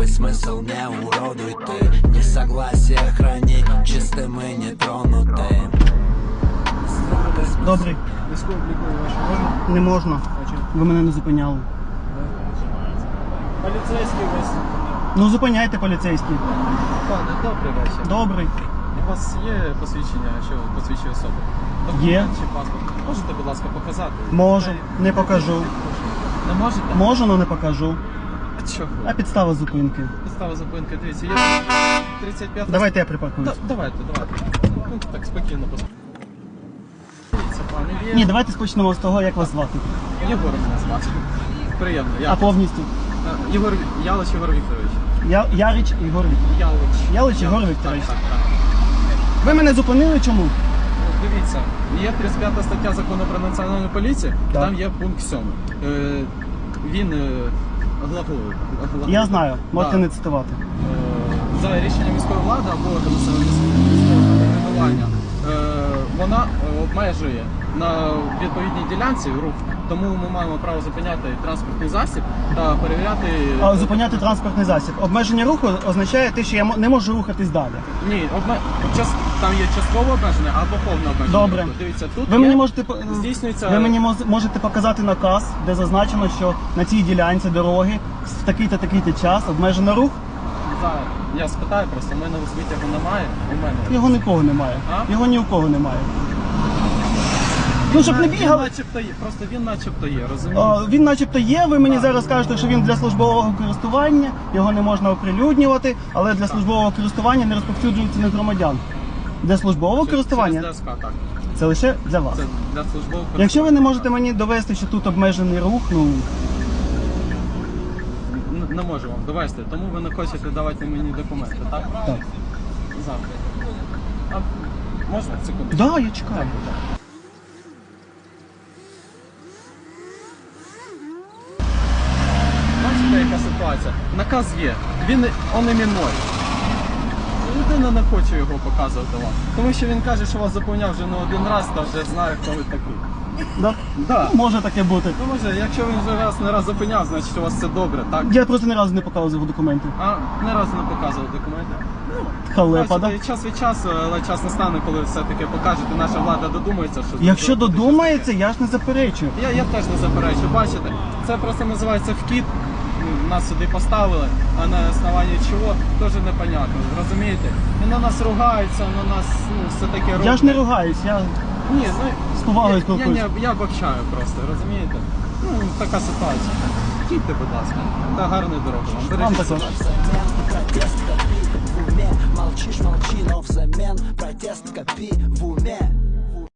Здравый смысл не уродуй ты Несогласие храни чистым и нетронутым Здравый смысл Добрий, Військово облікові ваші можна? не можна. А чому? Ви мене не зупиняли. Поліцейський у вас. Ну зупиняйте поліцейський. Пане, добрий вечір. Добрий. У вас є посвідчення, що посвідчує особу? Є. Документ чи паспорт? Можете, будь ласка, показати? Можу, не покажу. Не можете? Можу, але не покажу. А чого? А підстава зупинки. Підстава зупинки, дивіться, є 35 Давайте я Да, давайте, давайте. Ну, так спокійно просто. Дивіться, пане, є... Ні, давайте почнемо з того, як вас звати. Єгор мене звати. Приємно. Я... А повністю. Е, Єгор, Ялич Єгор Вікторович. Я, Ярич Ігор Вікторович. Ялич. Ялич Єгор Вікторович. Так, так, так. Ви мене зупинили чому? Дивіться, є 35 стаття закону про національну поліцію, Так. там є пункт 7. Е, він е, Я знаю, можете Да. не цитувати. Е, За рішенням міської влади або органу е, обмежує на відповідній ділянці рух, тому ми маємо право зупиняти транспортний засіб та перевіряти. А, зупиняти транспортний засіб. Обмеження руху означає те, що я мо- не можу рухатись далі. Ні, обме... час... там є часткове обмеження або повне обмеження. Добре. Дивіться, тут Ви є... мені можете по- здійснюється ви мені моз- можете показати наказ, де зазначено, що на цій ділянці дороги в такий-то такий-то час обмежено рух. Зараз я спитаю просто, мене у світі його немає. У мене. Його нікого немає. А? Його ні у кого немає. Ну, щоб не Він начебто є, просто він начебто є, розумієте? О, він начебто є, ви мені зараз кажете, що він для службового користування, його не можна оприлюднювати, але для службового користування не розповсюджується на громадян. Для службового Через- користування Через ДСК, так. це лише для вас. Це для службового Якщо ви не можете мені довести, що тут обмежений рух, ну. Н- Не можу вам довести, тому ви не хочете давати мені документи, так? так. Завтра. А можна секунду? Да, я чекаю. Бачите, яка ситуація? Наказ є. Він он іменной. Людина не хоче його показувати вам. Тому що він каже, що вас заповняв вже не один раз та вже знає, хто ви такий. Да? Да. Може таке бути. Ну може, якщо він вже раз не раз зупиняв, значить у вас все добре, так? Я просто ні разу не показував документи. А не разу не показував документи. Халепа, да? Бачите, час від часу, але час не стане, коли все-таки покажете, наша влада додумається, що Якщо зробити щось додумається, я ж не заперечую. таке. Я, я теж не заперечую, бачите, це просто називається вкіт. Нас сюди поставили, а на основанні чого теж непонятно. Розумієте? І на нас ругаються, на нас ну, все таке Я ж не ругаюсь, я Ні, ну з повагою я, я, спілкуюсь. я, я обобщаю просто, розумієте? Ну, така ситуація. Їдьте, будь ласка, та гарної дороги вам. Вам Бережіть також. себе. Протест копи в уме Молчишь, молчи, но взамен Протест копи в уме